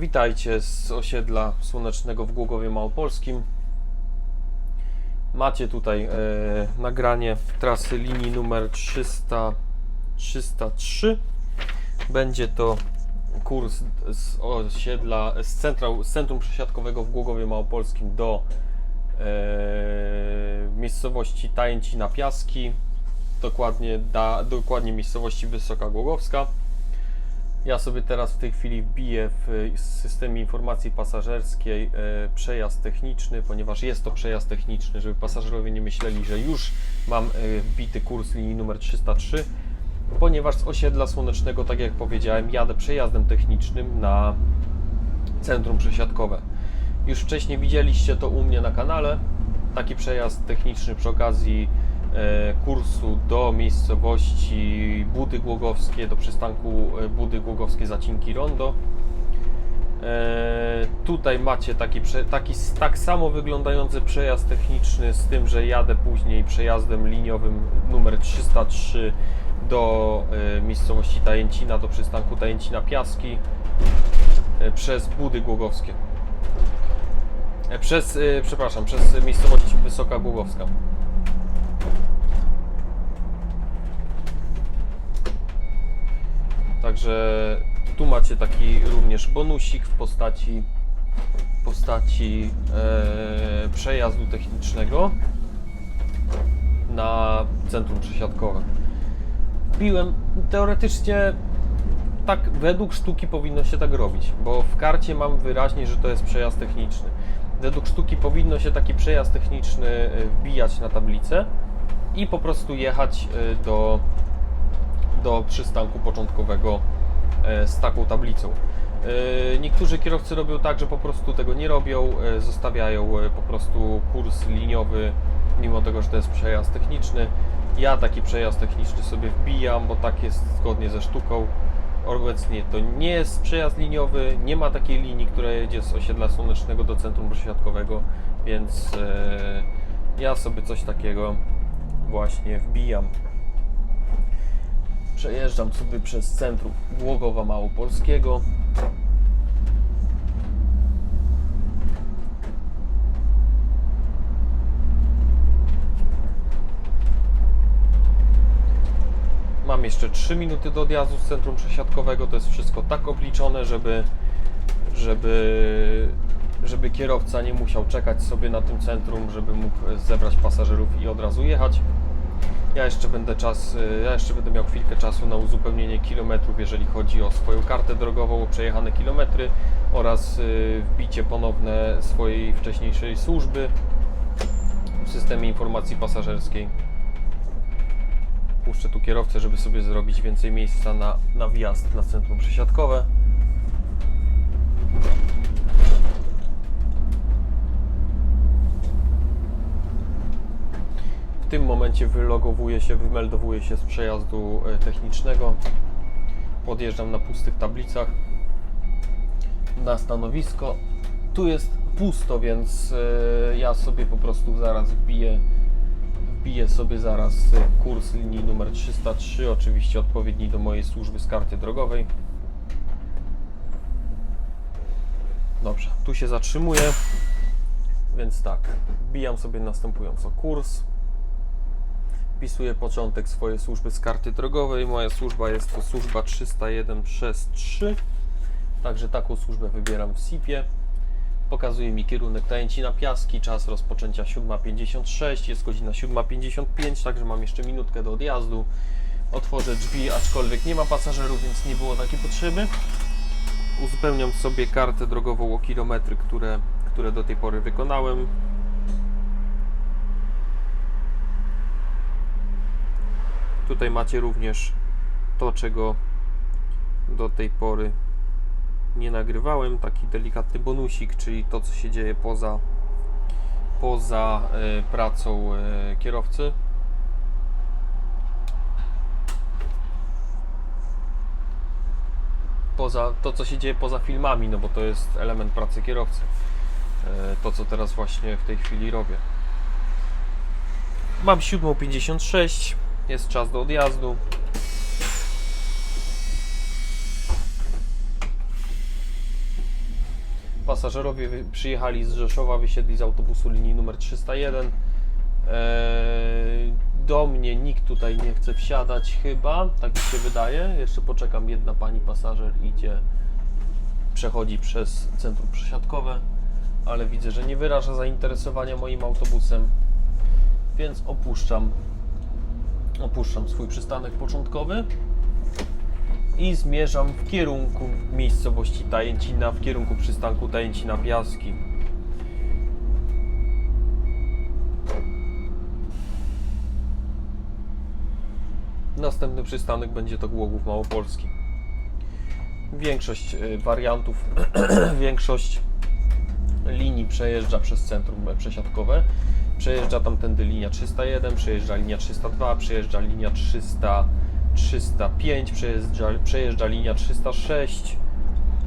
Witajcie z osiedla słonecznego w Głogowie Małopolskim. Macie tutaj e, nagranie trasy linii numer 300, 303. Będzie to kurs z osiedla, z, centrum, z centrum przesiadkowego w Głogowie Małopolskim do e, miejscowości Tajęcina Piaski, dokładnie, da, dokładnie miejscowości Wysoka Głogowska. Ja sobie teraz w tej chwili wbiję w systemie informacji pasażerskiej e, przejazd techniczny, ponieważ jest to przejazd techniczny, żeby pasażerowie nie myśleli, że już mam e, wbity kurs linii numer 303, ponieważ z osiedla słonecznego, tak jak powiedziałem, jadę przejazdem technicznym na centrum przesiadkowe. Już wcześniej widzieliście to u mnie na kanale. Taki przejazd techniczny przy okazji kursu do miejscowości Budy Głogowskie, do przystanku e, Budy Głogowskie Zacinki Rondo. E, tutaj macie taki, taki tak samo wyglądający przejazd techniczny, z tym, że jadę później przejazdem liniowym numer 303 do e, miejscowości Tajęcina, do przystanku Tajęcina Piaski e, przez Budy Głogowskie. E, Przez, e, przepraszam, przez miejscowość Wysoka Głogowska. Także tu macie taki również bonusik w postaci w postaci e, przejazdu technicznego na centrum przesiadkowe. Piłem teoretycznie tak według sztuki powinno się tak robić, bo w karcie mam wyraźnie, że to jest przejazd techniczny. Według sztuki powinno się taki przejazd techniczny e, wbijać na tablicę i po prostu jechać e, do, do przystanku początkowego e, z taką tablicą. E, Niektórzy kierowcy robią tak, że po prostu tego nie robią, e, zostawiają po prostu kurs liniowy, mimo tego, że to jest przejazd techniczny. Ja taki przejazd techniczny sobie wbijam, bo tak jest zgodnie ze sztuką. Obecnie to nie jest przejazd liniowy, nie ma takiej linii, która jedzie z osiedla słonecznego do centrum przesiadkowego, więc ja sobie coś takiego właśnie wbijam. Przejeżdżam sobie przez centrum Głogowa Małopolskiego. Mam jeszcze 3 minuty do odjazdu z centrum przesiadkowego. To jest wszystko tak obliczone, żeby, żeby, żeby kierowca nie musiał czekać sobie na tym centrum, żeby mógł zebrać pasażerów i od razu jechać. Ja jeszcze będę czas, y, ja jeszcze będę miał chwilkę czasu na uzupełnienie kilometrów, jeżeli chodzi o swoją kartę drogową, o przejechane kilometry oraz y, wbicie ponowne swojej wcześniejszej służby w systemie informacji pasażerskiej. Puszczę tu kierowcę, żeby sobie zrobić więcej miejsca na, na wjazd na centrum przesiadkowe. Tym momencie wylogowuję się, wymeldowuję się z przejazdu e, technicznego. Podjeżdżam na pustych tablicach na stanowisko. Tu jest pusto, więc e, ja sobie po prostu zaraz wbiję, wbiję sobie zaraz e, kurs linii numer 303, oczywiście odpowiedni do mojej służby z karty drogowej. Dobrze, tu się zatrzymuję. Więc tak, wbijam sobie następująco kurs wpisuję początek swojej służby z karty drogowej. Moja służba jest to służba 301 przez 3. Także taką służbę wybieram w SIP-ie. Pokazuje mi kierunek Tajęcina Piaski, czas rozpoczęcia 7.56, jest godzina 7.55, także mam jeszcze minutkę do odjazdu. Otworzę drzwi, aczkolwiek nie ma pasażerów, więc nie było takiej potrzeby. Uzupełniam sobie kartę drogową o kilometry, które, które do tej pory wykonałem. Tutaj macie również to, czego do tej pory nie nagrywałem. Taki delikatny bonusik, czyli to, co się dzieje poza, poza e, pracą e, kierowcy. Poza to, co się dzieje poza filmami, no bo to jest element pracy kierowcy. E, to, co teraz właśnie w tej chwili robię. Mam 7.56, jest czas do odjazdu. Pasażerowie przyjechali z Rzeszowa, wysiedli z autobusu linii numer 301. Eee, do mnie nikt tutaj nie chce wsiadać chyba, tak mi się wydaje. Jeszcze poczekam, jedna pani pasażer idzie, przechodzi przez centrum przesiadkowe, ale widzę, że nie wyraża zainteresowania moim autobusem, więc opuszczam, opuszczam swój przystanek początkowy i zmierzam w kierunku miejscowości Tajęcina, w kierunku przystanku Tajęcina Piaski. Następny przystanek będzie to Głogów Małopolski. Większość y, wariantów, większość linii przejeżdża przez centrum e, przesiadkowe. Przejeżdża tamtędy linia 301, przejeżdża linia 302, przejeżdża linia 300, 305, przejeżdża, przejeżdża linia 306,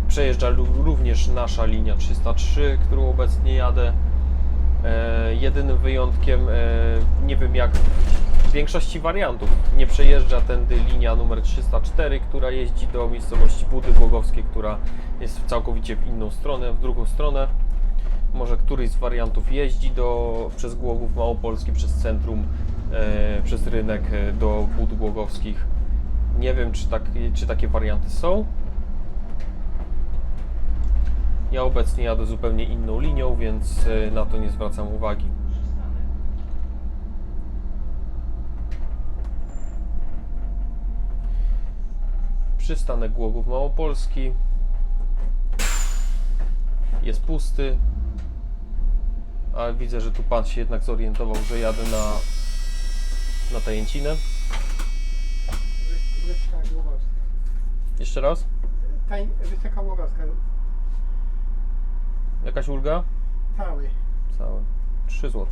przejeżdża również nasza linia 303, którą obecnie jadę. E, jedynym wyjątkiem, e, nie wiem jak w większości wariantów, nie przejeżdża tędy linia numer 304, która jeździ do miejscowości Budy Głogowskie, która jest całkowicie w inną stronę, w drugą stronę. Może któryś z wariantów jeździ do, przez Głogów Małopolski, przez centrum, e, przez rynek e, do Bud Głogowskich. Nie wiem, czy, tak, czy takie warianty są. Ja obecnie jadę zupełnie inną linią, więc e, na to nie zwracam uwagi. Przystanek Głogów Małopolski jest pusty, ale widzę, że tu pan się jednak zorientował, że jadę na, na tajęcinę. Wysoka Głogowska. Jeszcze raz? Taj, Wysoka Głogowska. Jakaś ulga? Cały. Całe. 3 zł.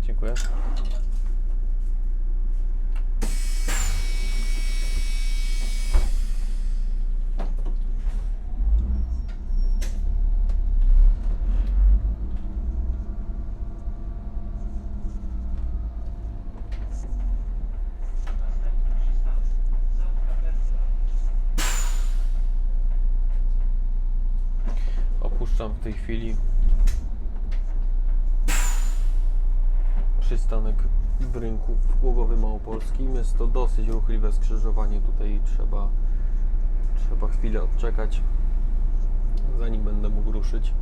Dziękuję. Opuszczam w tej chwili przystanek w rynku w Głogowie Małopolskim. Jest to dosyć ruchliwe skrzyżowanie. Tutaj trzeba, trzeba chwilę odczekać, zanim będę mógł ruszyć.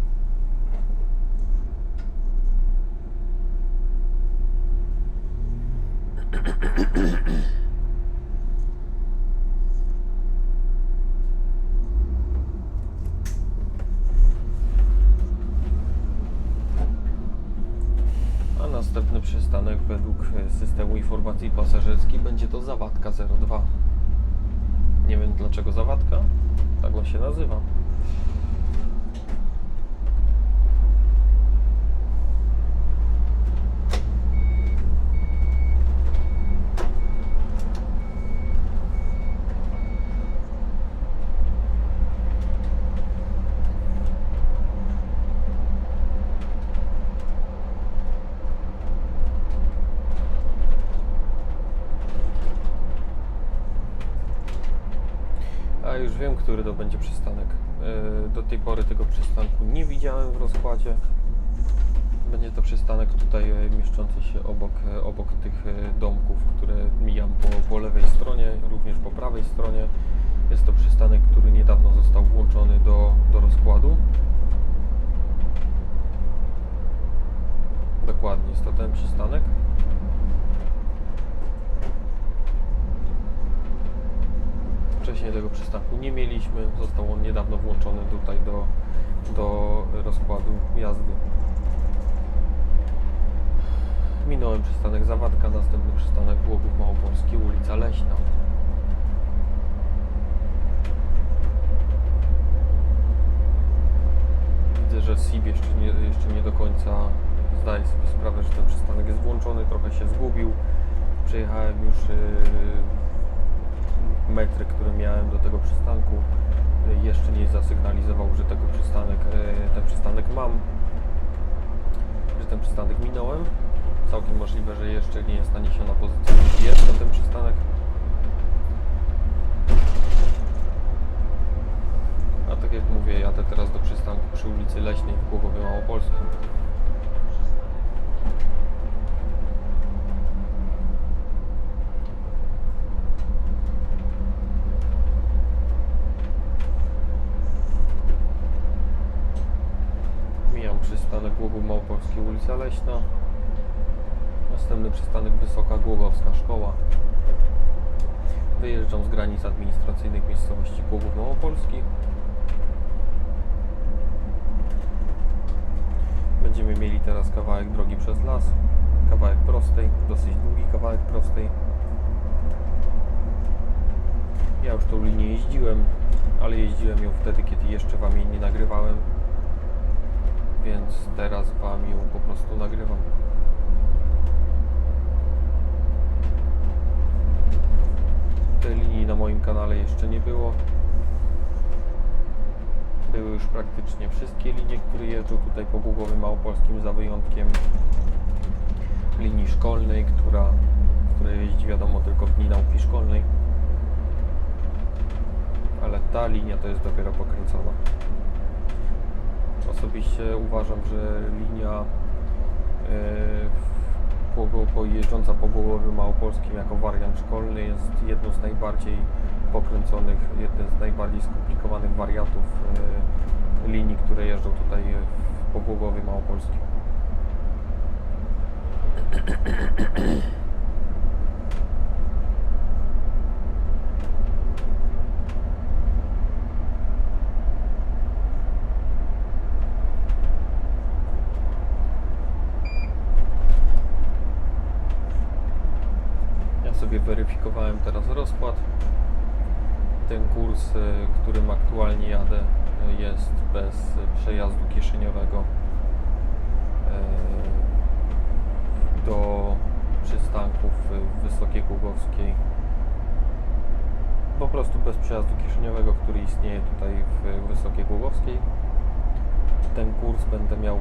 A następny przystanek według e, systemu informacji pasażerskiej będzie to Zawadka 02. Nie wiem dlaczego Zawadka, tak on się nazywa. A już wiem, który to będzie przystanek. E, Do tej pory tego przystanku nie widziałem w rozkładzie. Będzie to przystanek tutaj e, mieszczący się obok, e, obok tych domków, które mijam po, po lewej stronie, również po prawej stronie. Jest to przystanek, który niedawno został włączony do, do rozkładu. Dokładnie, jest to ten przystanek. Wcześniej tego przystanku nie mieliśmy, został on niedawno włączony tutaj do, do rozkładu jazdy. Minąłem przystanek Zawadka, następny przystanek Głogów Małopolski, ulica Leśna. Widzę, że SIB jeszcze nie, jeszcze nie do końca zdaje sobie sprawę, że ten przystanek jest włączony, trochę się zgubił. Przejechałem już yy, metr, które miałem do tego przystanku, y, jeszcze nie zasygnalizował, że tego przystanek, y, ten przystanek mam, że ten przystanek minąłem. Całkiem możliwe, że jeszcze nie jest naniesiona pozycja GPS na ten przystanek. A tak jak mówię, jadę teraz do przystanku przy ulicy Leśnej w Głogowie Małopolskim. Małopolski, ulica Leśna. Następny przystanek Wysoka Głogowska Szkoła. Wyjeżdżam z granic administracyjnych miejscowości Głogów Małopolski. Będziemy mieli teraz kawałek drogi przez las, kawałek prostej, dosyć długi kawałek prostej. Ja już tą linię jeździłem, ale jeździłem ją wtedy, kiedy jeszcze Wam jej nie nagrywałem, więc teraz Wam ją po prostu nagrywam. Tej linii na moim kanale jeszcze nie było. Były już praktycznie wszystkie linie, które jeżdżą tutaj po Głogowie Małopolskim, za wyjątkiem linii szkolnej, która, która jeździ wiadomo tylko w dni nauki szkolnej. Ale ta linia to jest dopiero pokręcona. Osobiście uważam, że linia po- jeżdżąca po Głogowie Małopolskim jako wariant szkolny jest jedną z najbardziej pokręconych, jeden z najbardziej skomplikowanych wariantów yy, linii, które jeżdżą tutaj po Głogowie Małopolskim. Ja sobie weryfikowałem teraz rozkład. Ten kurs, y, którym aktualnie jadę, y, jest bez przejazdu kieszeniowego y, do przystanków Wysokiej Głogowskiej. Po prostu bez przejazdu kieszeniowego, który istnieje tutaj w Wysokiej Głogowskiej. Ten kurs będę miał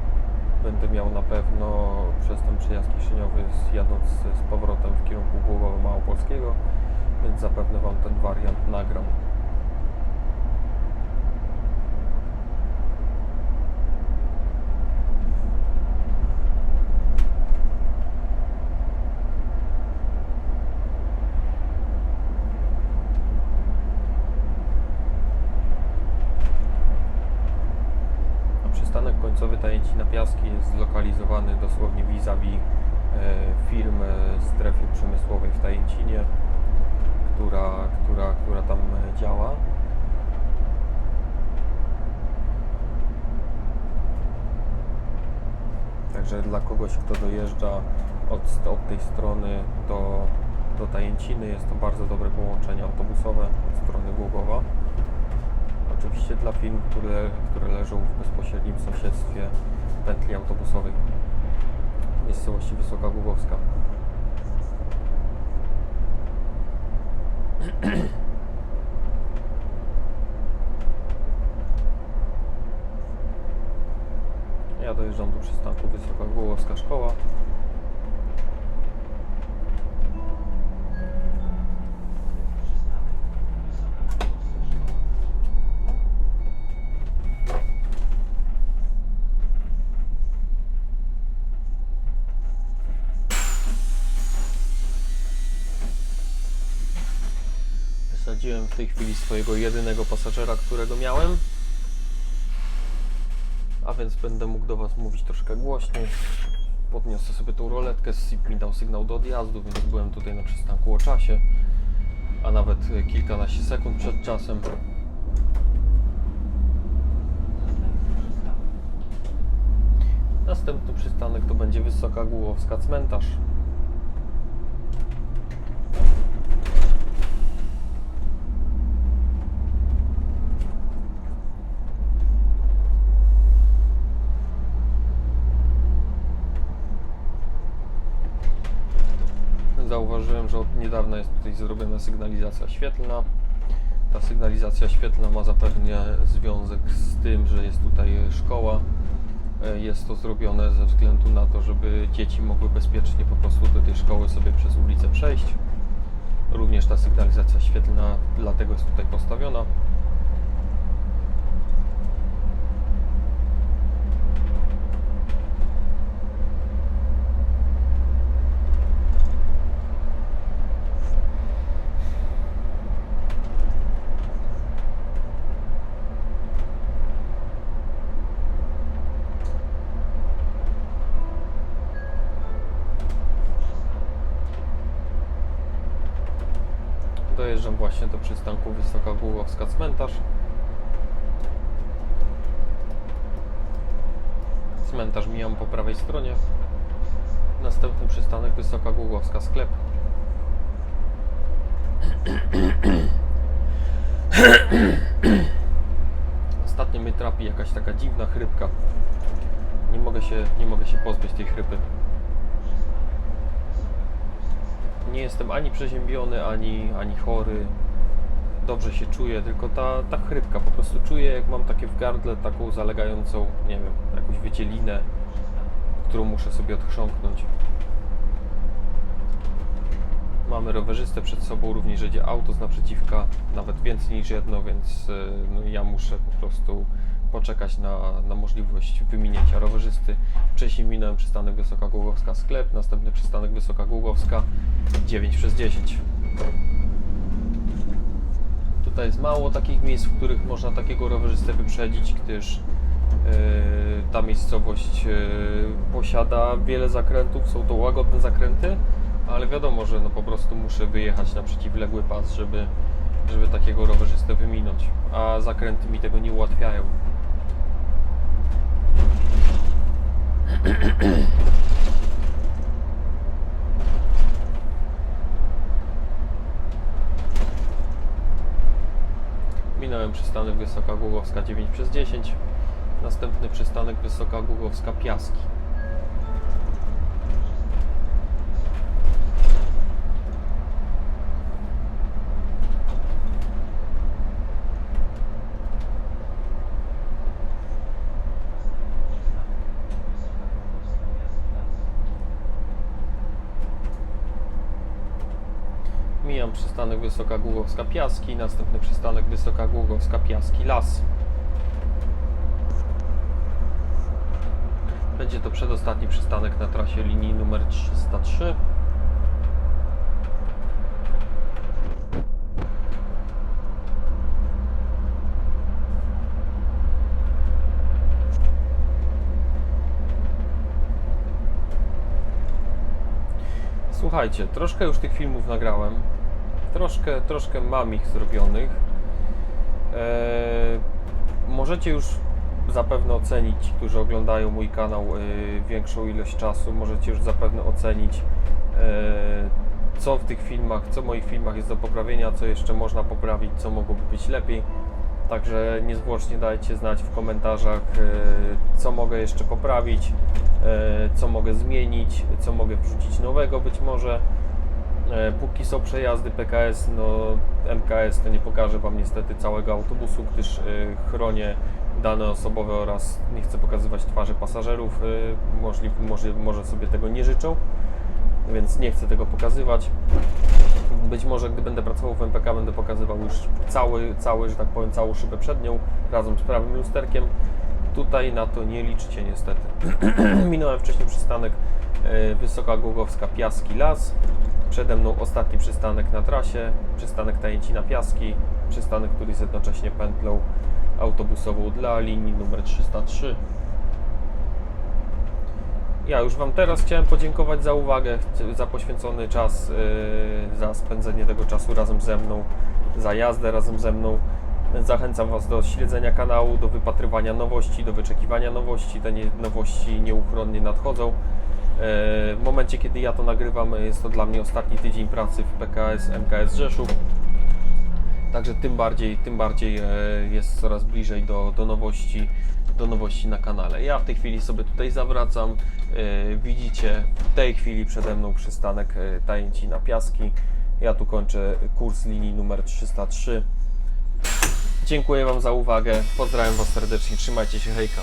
będę miał na pewno przez ten przejazd kieszeniowy jadąc z powrotem w kierunku Głogowa Małopolskiego, więc zapewne Wam ten wariant nagram. A przystanek końcowy Tajęcina Piaski jest zlokalizowany dosłownie vis-a-vis e, firm e, strefy przemysłowej w Tajęcinie, która, która, która tam e, działa. Także dla kogoś, kto dojeżdża od, od tej strony do, do Tajęciny, jest to bardzo dobre połączenie autobusowe od strony Głogowa. Oczywiście dla firm, które, które leżą w bezpośrednim sąsiedztwie pętli autobusowej miejscowości Wysoka Głogowska. Ja dojeżdżam do przystanku Wysoka Głogowska Szkoła. W tej chwili swojego jedynego pasażera, którego miałem. A więc będę mógł do Was mówić troszkę głośniej. Podniosę sobie tą roletkę, SIP mi dał sygnał do odjazdu, więc byłem tutaj na przystanku o czasie. A nawet kilkanaście sekund przed czasem. Następny przystanek to będzie Wysoka Głowska Cmentarz. Zauważyłem, że od niedawna jest tutaj zrobiona sygnalizacja świetlna. Ta sygnalizacja świetlna ma zapewne związek z tym, że jest tutaj szkoła. E, Jest to zrobione ze względu na to, żeby dzieci mogły bezpiecznie po prostu do tej szkoły sobie przez ulicę przejść. Również ta sygnalizacja świetlna dlatego jest tutaj postawiona. Dojeżdżam właśnie do przystanku Wysoka Głogowska Cmentarz. Cmentarz mijam po prawej stronie. Następny przystanek Wysoka Głogowska Sklep. Ostatnio mnie trapi jakaś taka dziwna chrypka. Nie mogę się, nie mogę się pozbyć tej chrypy. Nie jestem ani przeziębiony, ani, ani chory. Dobrze się czuję, tylko ta, ta chrypka. Po prostu czuję, jak mam takie w gardle, taką zalegającą, nie wiem, jakąś wycielinę, którą muszę sobie odchrząknąć. Mamy rowerzystę przed sobą, również jedzie auto z naprzeciwka, nawet więcej niż jedno, więc y, no, ja muszę po prostu poczekać na, na możliwość wyminięcia rowerzysty. Wcześniej minąłem przystanek Wysoka Głogowska sklep, następny przystanek Wysoka Głogowska 9 przez 10. Tutaj jest mało takich miejsc, w których można takiego rowerzystę wyprzedzić, gdyż yy, ta miejscowość yy, posiada wiele zakrętów, są to łagodne zakręty, ale wiadomo, że no po prostu muszę wyjechać na przeciwległy pas, żeby, żeby takiego rowerzystę wyminąć, a zakręty mi tego nie ułatwiają. Minąłem przystanek Wysoka Głogowska 9 przez 10. Następny przystanek Wysoka Głogowska Piaski. Mijam przystanek Wysoka Głogowska Piaski, następny przystanek Wysoka Głogowska Piaski Las. Będzie to przedostatni przystanek na trasie linii numer 303. Słuchajcie, troszkę już tych filmów nagrałem. Troszkę, troszkę mam ich zrobionych. Eee, możecie już zapewne ocenić, którzy oglądają mój kanał e, większą ilość czasu. Możecie już zapewne ocenić, e, co w tych filmach, co w moich filmach jest do poprawienia, co jeszcze można poprawić, co mogłoby być lepiej. Także niezwłocznie dajcie znać w komentarzach, e, co mogę jeszcze poprawić, e, co mogę zmienić, co mogę wrzucić nowego być może. E, Póki są przejazdy PKS, no MKS to nie pokażę Wam niestety całego autobusu, gdyż chronię dane osobowe oraz nie chcę pokazywać twarzy pasażerów. e, Możliw, może, może sobie tego nie życzą, więc nie chcę tego pokazywać. Być może gdy będę pracował w MPK będę pokazywał już cały, cały, że tak powiem, całą szybę przednią razem z prawym lusterkiem. Tutaj na to nie liczycie niestety. Minąłem wcześniej przystanek e, Wysoka Głogowska Piaski Las. Przede mną ostatni przystanek na trasie, przystanek Tajęcina Piaski, przystanek, który jest jednocześnie pętlą autobusową dla linii numer 303. Ja już Wam teraz chciałem podziękować za uwagę, za poświęcony czas, yy, za spędzenie tego czasu razem ze mną, za jazdę razem ze mną. Zachęcam Was do śledzenia kanału, do wypatrywania nowości, do wyczekiwania nowości. Te nowości nieuchronnie nadchodzą. Yy, W momencie, kiedy ja to nagrywam, jest to dla mnie ostatni tydzień pracy w PKS MKS Rzeszów. Także tym bardziej, tym bardziej e, jest coraz bliżej do, do nowości, do nowości na kanale. Ja w tej chwili sobie tutaj zawracam. E, Widzicie w tej chwili przede mną przystanek e, Tajęci na Piaski. Ja tu kończę kurs linii numer 303. Dziękuję Wam za uwagę. Pozdrawiam Was serdecznie. Trzymajcie się. Hejka.